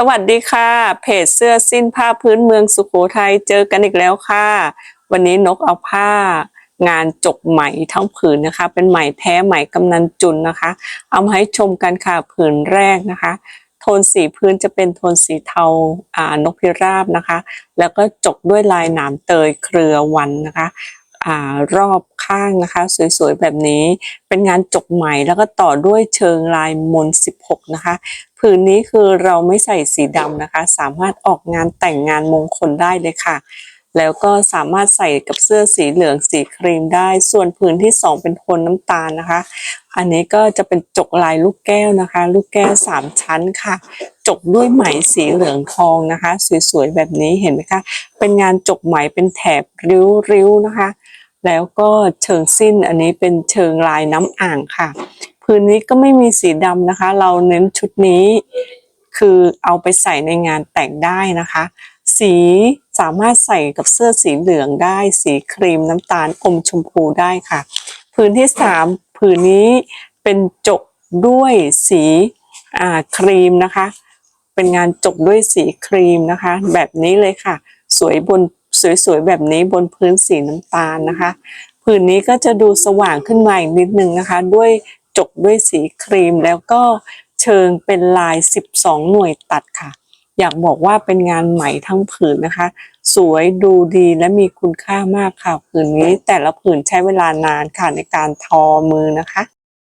สวัสดีค่ะ เพจเสื้อสิ้นผ้าพื้นเมืองสุโขทัยเจอกันอีกแล้วค่ะ วันนี้นกเอาผ้า งานจกไหมทั้งผืนนะคะ เป็นไหมแท้ไหมกำนันจุนนะคะ เอามาให้ชมกันค่ะผืนแรกนะคะ โทนสีพื้นจะเป็นโทนสีเทาอ่านกพิราบนะคะ แล้วก็จกด้วยลายหนามเตยเครือวันนะคะอ่ารอบ ข้างนะคะ สวยๆแบบนี้ เป็นงานจกไหมแล้วก็ต่อด้วยเชิงลายมน 16 นะคะผืนนี้คือเราไม่ใส่สีดำนะคะ สามารถออกงานแต่งงานมงคลได้เลยค่ะ แล้วก็สามารถใส่กับเสื้อสีเหลืองสีครีมได้ ส่วนผืนที่สองเป็นโทนน้ำตาลนะคะ อันนี้ก็จะเป็นจกลายลูกแก้วนะคะ ลูกแก้วสามชั้นค่ะ จกด้วยไหมสีเหลืองทองนะคะ สวยๆแบบนี้เห็นไหมคะ เป็นงานจกไหมเป็นแถบริ้วๆนะคะ แล้วก็เชิงสิ้นอันนี้เป็นเชิงลายน้ำอ่างค่ะ พื้นนี้ก็ไม่มีสีดำนะคะ เราเน้นชุดนี้ คือเอาไปใส่ในงานแต่งได้นะคะ สีสามารถใส่กับเสื้อสีเหลืองได้ สีครีมน้ำตาลอมชมพูได้ค่ะผืนที่สามผืนนี้เป็นจกด้วยสีอ่าครีมนะคะ เป็นงานจกด้วยสีครีมนะคะ แบบนี้เลยค่ะ สวยบน สวยๆแบบนี้บนพื้นสีน้ำตาลนะคะ ผืนนี้ก็จะดูสว่างขึ้นมาอีกนิดนึงนะคะ ด้วยจกด้วยสีครีมแล้วก็เชิงเป็นลาย 12 หน่วยตัดค่ะ อยากบอกว่าเป็นงานไหม่ทั้งผืนนะคะ สวยดูดีและมีคุณค่ามากค่ะ ผืนนี้แต่ละผืนใช้เวลานานค่ะในการทอมือนะคะ